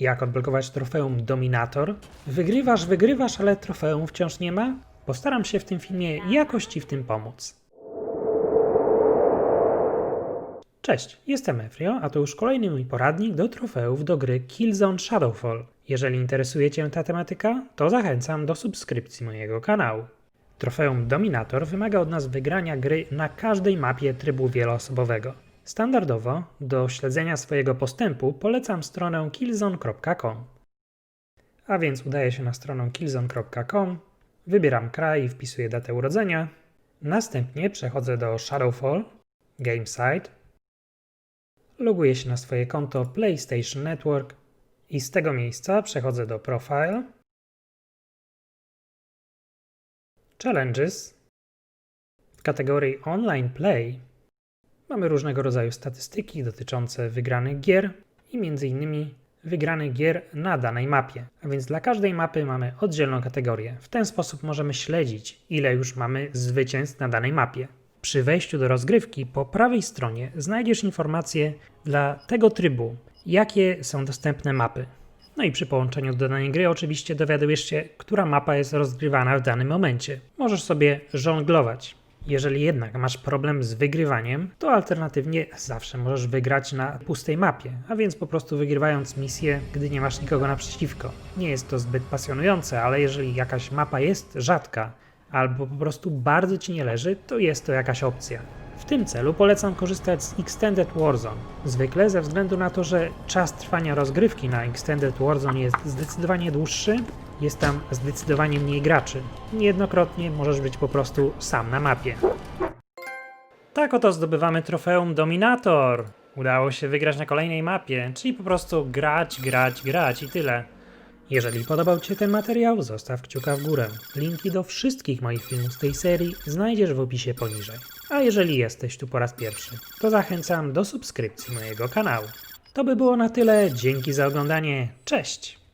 Jak odblokować trofeum Dominator? Wygrywasz, wygrywasz, ale trofeum wciąż nie ma? Postaram się w tym filmie jakoś Ci w tym pomóc. Cześć, jestem Efrio, a to już kolejny mój poradnik do trofeów do gry Killzone Shadowfall. Jeżeli interesuje Cię ta tematyka, to zachęcam do subskrypcji mojego kanału. Trofeum Dominator wymaga od nas wygrania gry na każdej mapie trybu wieloosobowego. Standardowo do śledzenia swojego postępu polecam stronę killzone.com. A więc udaję się na stronę killzone.com, wybieram kraj i wpisuję datę urodzenia. Następnie przechodzę do Shadowfall, Gamesite, loguję się na swoje konto PlayStation Network i z tego miejsca przechodzę do Profile, Challenges. W kategorii Online Play mamy różnego rodzaju statystyki dotyczące wygranych gier i innymi wygranych gier na danej mapie. A więc dla każdej mapy mamy oddzielną kategorię. W ten sposób możemy śledzić, ile już mamy zwycięstw na danej mapie. Przy wejściu do rozgrywki po prawej stronie znajdziesz informacje dla tego trybu, jakie są dostępne mapy. No i przy połączeniu do danej gry oczywiście dowiadujesz się, która mapa jest rozgrywana w danym momencie. Możesz sobie żonglować. Jeżeli jednak masz problem z wygrywaniem, to alternatywnie zawsze możesz wygrać na pustej mapie, a więc po prostu wygrywając misję, gdy nie masz nikogo naprzeciwko. Nie jest to zbyt pasjonujące, ale jeżeli jakaś mapa jest rzadka albo po prostu bardzo ci nie leży, to jest to jakaś opcja. W tym celu polecam korzystać z Extended Warzone. Zwykle ze względu na to, że czas trwania rozgrywki na Extended Warzone jest zdecydowanie dłuższy, jest tam zdecydowanie mniej graczy. Niejednokrotnie możesz być po prostu sam na mapie. Tak oto zdobywamy trofeum Dominator. Udało się wygrać na kolejnej mapie, czyli po prostu grać, grać, grać i tyle. Jeżeli podobał Ci się ten materiał, zostaw kciuka w górę. Linki do wszystkich moich filmów z tej serii znajdziesz w opisie poniżej. A jeżeli jesteś tu po raz pierwszy, to zachęcam do subskrypcji mojego kanału. To by było na tyle, dzięki za oglądanie, cześć!